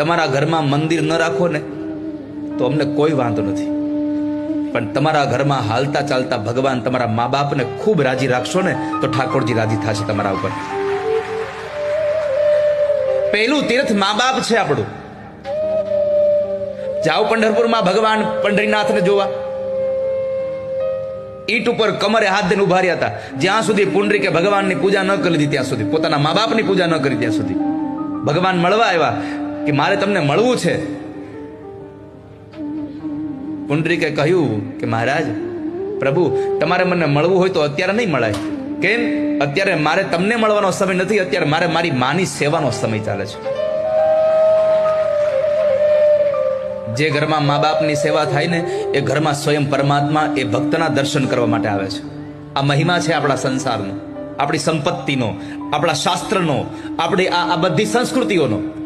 તમારા ઘરમાં મંદિર ન રાખો ને, તો અમને કોઈ વાંધો નથી. પણ તમારા ઘરમાં હાલતા ચાલતા ભગવાન તમારા મા બાપને ખૂબ રાજી રાખશો ને, તો ઠાકોરજી રાજી થશે તમારા ઉપર. પહેલું તીર્થ મા બાપ છે આપણું. જાઓ પંઢરપુરમાં ભગવાન પંઢરીનાથને જોવા. ઈટ ઉપર કમરે હાથ દઈને ઊભા રહ્યા હતા. જ્યાં સુધી પુંડરી કે ભગવાનની પૂજા ન કરી લીધી ત્યાં સુધી, પોતાના મા બાપની પૂજા ન કરી ત્યાં સુધી. ભગવાન મળવા આવ્યા. કે મારે તમને મળવું છે? પુંડરીકે કહ્યું કે મહારાજ, પ્રભુ, તમારે મને મળવું હોય તો અત્યારે નહીં મળાય. કેમ? અત્યારે મારે તમને મળવાનો સમય નથી, અત્યારે મારે મારી માની સેવાનો સમય ચાલે છે. જે ઘરમાં મા બાપની સેવા થાય ને, એ ઘરમાં સ્વયં પરમાત્મા એ ભક્તના દર્શન કરવા માટે આવે છે. આ મહિમા છે આપણા સંસારનો, આપણી સંપત્તિનો, આપણા શાસ્ત્રનો, આપણી આ બધી સંસ્કૃતિઓનો.